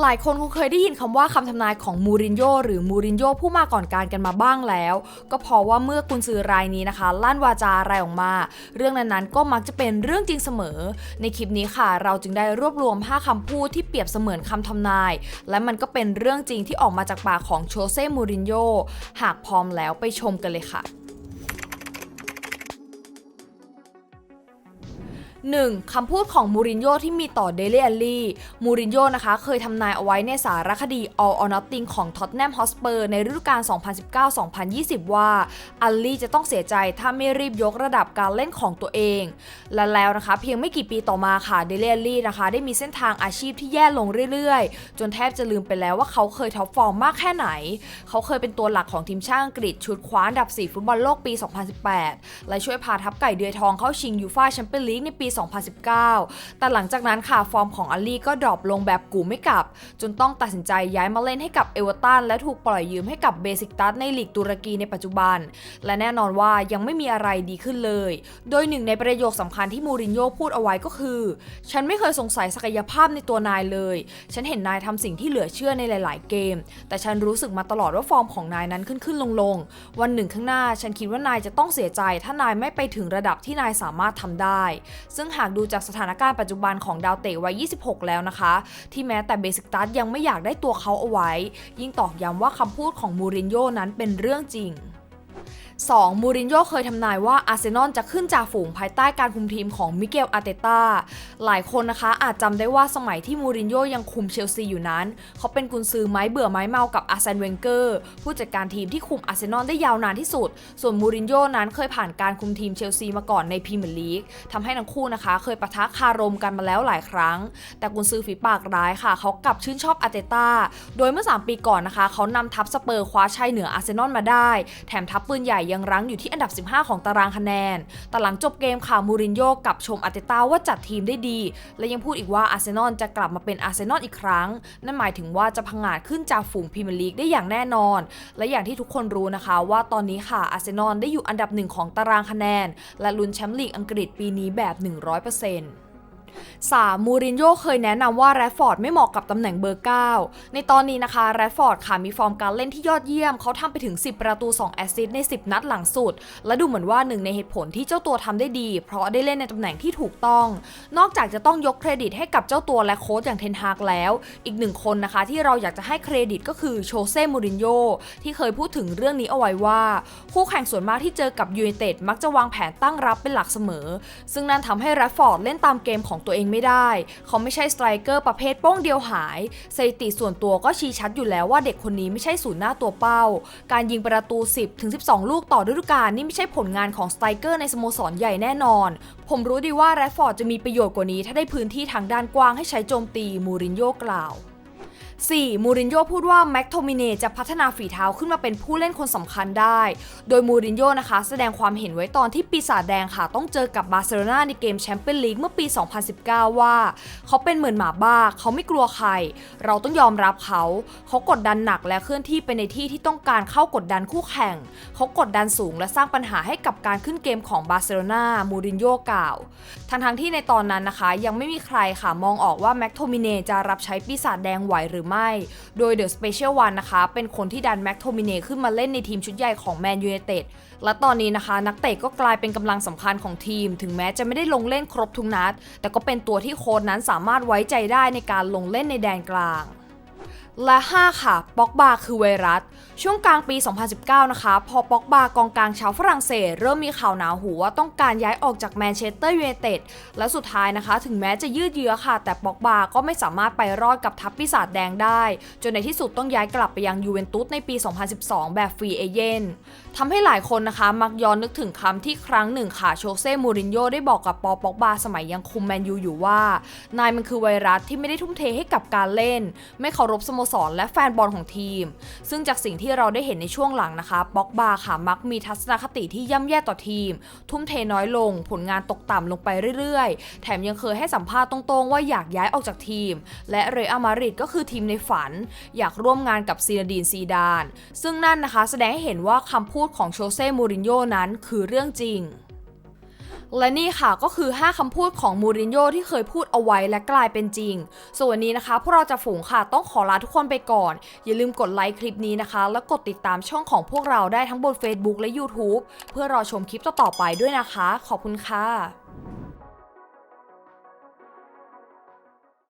หลายคนคงเคยได้ยินคำว่าคำทำนายของมูรินโญ่หรือมูรินโญ่ผู้มาก่อนการกันมาบ้างแล้ว ก็เพราะว่าเมื่อกุนซือรายนี้นะคะ ลั่นวาจาอะไรออกมา เรื่องนั้นๆก็มักจะเป็นเรื่องจริงเสมอ ในคลิปนี้ค่ะ เราจึงได้รวบรวม 5 คำพูดที่เปรียบเสมือนคำทำนาย และมันก็เป็นเรื่องจริงที่ออกมาจากปากของโชเซ่มูรินโญ่หากพร้อมแล้วไปชมกันเลยค่ะ 1. คำพูดของมูรินโญ่ที่มีต่อเดล y อลลี่มูรินโญ่นะคะ เคยทำนายเอาไว้ในสารคดี All or Nothing ของ Tottenham Hotspur ในฤดูกาล 2019-2020 ว่าอัลลี่จะต้องเสียใจถ้าไม่รีบยกระดับการเล่นของตัวเอง และแล้วนะคะ เพียงไม่กี่ปีต่อมาค่ะเดล y อลลี่นะคะ ได้มีเส้นทางอาชีพที่แย่ลงเรื่อยๆ จนแทบจะลืมไปแล้วว่าเขาเคยท็อปฟอร์มมากแค่ไหน เขาเคยเป็นตัวหลักของทีมชาติอังกฤษชุดคว้าอันดับ 4 ฟุตบอลโลกปี 2018 และช่วยพาทัพไก่เดือยทองเข้าชิงยูฟ่าแชมเปี้ยนลีกในปี2019 แต่หลังจากนั้นค่ะฟอร์มของอัลลี่ก็ดรอปลงแบบกูไม่กลับ จนต้องตัดสินใจย้ายมาเล่นให้กับเอเวอร์ตันและถูกปล่อยยืมให้กับเบสิกตัสในลีกตุรกีในปัจจุบัน และแน่นอนว่ายังไม่มีอะไรดีขึ้นเลย โดยหนึ่งในประโยคสำคัญที่มูรินโญ่พูดเอาไว้ก็คือ ฉันไม่เคยสงสัยศักยภาพในตัวนายเลย ฉันเห็นนายทำสิ่งที่เหลือเชื่อในหลาย ๆ เกม แต่ฉันรู้สึกมาตลอดว่าฟอร์มของนายนั้นขึ้นขึ้นลงลงวันหนึ่งข้างหน้า ฉันคิดว่านายจะต้องเสียใจ ถ้านายไม่ไปถึงระดับที่นายสามารถทำได้ซึ่งึ่งหากดูจากสถานการณ์ปัจจุบันของดาวเตะวัย 26 แล้วนะคะ ที่แม้แต่เบสิกตัสยังไม่อยากได้ตัวเขาเอาไว้ ยิ่งตอกย้ำว่าคำพูดของมูรินโญ่นั้นเป็นเรื่องจริง 2. มูรินโญ่เคยทำนายว่าอาร์เซนอลจะขึ้นจากฝูงภายใต้การคุมทีมของมิเกลอาร์เตตาหลายคนนะคะอาจจำได้ว่าสมัยที่มูรินโญ่ยังคุมเชลซีอยู่นั้น เขาเป็นกุนซือไม้เบื่อไม้เมากับอาร์เซนเวนเกอร์ ผู้จัดการทีมที่คุมอาร์เซนอลได้ยาวนานที่สุด ส่วนมูรินโญ่นั้นเคยผ่านการคุมทีมเชลซีมาก่อนในพรีเมียร์ลีกทำให้ทั้งคู่นะคะ เคยปะทะคารมกันมาแล้วหลายครั้ง แต่กุนซือฝีปากร้ายค่ะ เขากลับชื่นชอบอาร์เตตาโดยเมื่อ 3 ปีก่อนนะคะ เขานำทัพสเปอร์คว้าชัยเหนืออาร์เซนอลมาได้ แถมทัพปืนใหญ่ยังรั้งอยู่ที่อันดับ 15 ของตารางคะแนน แต่หลังจบเกมค่ะมูรินโญ่กลับชมอาร์เตต้าว่าจัดทีมได้ดี และยังพูดอีกว่าอาร์เซนอลจะกลับมาเป็นอาร์เซนอลอีกครั้ง นั่นหมายถึงว่าจะพังงาดขึ้นจากฝูงพรีเมียร์ลีกได้อย่างแน่นอน และอย่างที่ทุกคนรู้นะคะว่าตอนนี้ค่ะอาร์เซนอลได้อยู่อันดับหนึ่งของตารางคะแนน และลุ้นแชมป์ลีกอังกฤษปีนี้แบบ 100% 3. มูรินโญ่เคยแนะนำว่าแรดฟอร์ดไม่เหมาะกับตำแหน่งเบอร์ 9 ในตอนนี้นะคะแรดฟอร์ดค่ะมีฟอร์มการเล่นที่ยอดเยี่ยม เขาทำไปถึง 10 ประตู 2 แอสซิสต์ใน 10 นัดหลังสุด และดูเหมือนว่าหนึ่งในเหตุผลที่เจ้าตัวทำได้ดี เพราะได้เล่นในตำแหน่งที่ถูกต้อง นอกจากจะต้องยกเครดิตให้กับเจ้าตัวและโค้ชอย่างเทนฮากแล้ว อีกหนึ่งคนนะคะที่เราอยากจะให้เครดิตก็คือโชเซ่มูรินโญ่ที่เคยพูดถึงเรื่องนี้เอาไว้ว่า คู่แข่งส่วนมากที่เจอกับยูไนเต็ดมักจะวางแผนตั้งรับเป็นหลักเสมอ ซึ่งนั่นทำให้แรดฟอร์ดเล่นตามเกมของตัวเองไม่ได้ เขาไม่ใช่สไตรเกอร์ประเภทโป้งเดียวหาย สถิติส่วนตัวก็ชี้ชัดอยู่แล้วว่าเด็กคนนี้ไม่ใช่ศูนย์หน้าตัวเป้า การยิงประตู 10ถึง12 ลูกต่อฤดูกาลนี่ไม่ใช่ผลงานของสไตรเกอร์ในสโมสรใหญ่แน่นอน ผมรู้ดีว่าแรดฟอร์ดจะมีประโยชน์กว่านี้ถ้าได้พื้นที่ทางด้านกว้างให้ใช้โจมตีมูรินโญ่กล่าว 4. มูรินโญ่พูดว่าแม็กโทมิเนจะพัฒนาฝีเท้าขึ้นมาเป็นผู้เล่นคนสำคัญได้ โดยมูรินโญ่นะคะ แสดงความเห็นไว้ตอนที่ปีศาจแดงค่ะ ต้องเจอกับบาร์เซโลนาในเกมแชมเปี้ยนลีกเมื่อปี 2019 ว่า เขาเป็นเหมือนหมาบ้า เขาไม่กลัวใคร เราต้องยอมรับเขา เขากดดันหนักและเคลื่อนที่ไปในที่ที่ต้องการเข้ากดดันคู่แข่ง เขากดดันสูงและสร้างปัญหาให้กับการขึ้นเกมของบาร์เซโลนามูรินโญ่กล่าวทั้งๆที่ในตอนนั้นนะคะ ยังไม่มีใครค่ะมองออกว่าแม็กโทมิเนจะรับใช้ปีศาจแดงไหวหรือไม่ โดยเดอะสเปเชียลวันนะคะ เป็นคนที่ดันแม็กโทมิเนขึ้นมาเล่นในทีมชุดใหญ่ของแมนยูไนเต็ด และตอนนี้นะคะ นักเตะก็กลายเป็นกำลังสำคัญของทีม ถึงแม้จะไม่ได้ลงเล่นครบทุกนัด แต่ก็เป็นตัวที่โค้ชนั้นสามารถไว้ใจได้ในการลงเล่นในแดนกลางและ 5 ค่ะ ป็อกบาคือไวรัส ช่วงกลางปี 2019 นะคะ พอป็อกบากองกลางชาวฝรั่งเศส เริ่มมีข่าวหนาหูว่าต้องการย้ายออกจากแมนเชสเตอร์ยูไนเต็ด และสุดท้ายนะคะ ถึงแม้จะยืดเยื้อค่ะ แต่ป็อกบาก็ไม่สามารถไปรอดกับทัพปีศาจแดงได้ จนในที่สุดต้องย้ายกลับไปยังยูเวนตุสในปี 2012 แบบฟรีเอเจนต์ทำให้หลายคนนะคะมักย้อนนึกถึงคำที่ครั้งหนึ่งค่ะโชเซ่มูรินโญ่ได้บอกกับปอป็อกบาสมัยยังคุมแมนยูอยู่ว่า นายมันคือไวรัสที่ไม่ได้ทุ่มเทให้กับการเล่น ไม่เคารพสโมสรและแฟนบอลของทีม ซึ่งจากสิ่งที่เราได้เห็นในช่วงหลังนะคะบ็อกบาค่ะมักมีทัศนคติที่ย่ำแย่ต่อทีม ทุ่มเทน้อยลง ผลงานตกต่ำลงไปเรื่อยๆ แถมยังเคยให้สัมภาษณ์ตรงๆ ว่าอยากย้ายออกจากทีม และเรอัลมาดริดก็คือทีมในฝัน อยากร่วมงานกับซีนาดีนซีดาน ซึ่งนั่นนะคะแสดงให้เห็นว่าคำพูดของโชเซ่มูรินโญ่นั้นคือเรื่องจริง และนี่ค่ะก็คือ 5คำพูดของมูรินโญ่ที่เคยพูดเอาไว้และกลายเป็นจริง ส่วนนนี้นะคะพวกเราจะฝูงค่ะต้องขอลาทุกคนไปก่อน อย่าลืมกดไลค์คลิปนี้นะคะ แล้วกดติดตามช่องของพวกเราได้ทั้งบน Facebook และ YouTube เพื่อรอชมคลิปต่อๆไปด้วยนะคะ ขอบคุณค่ะ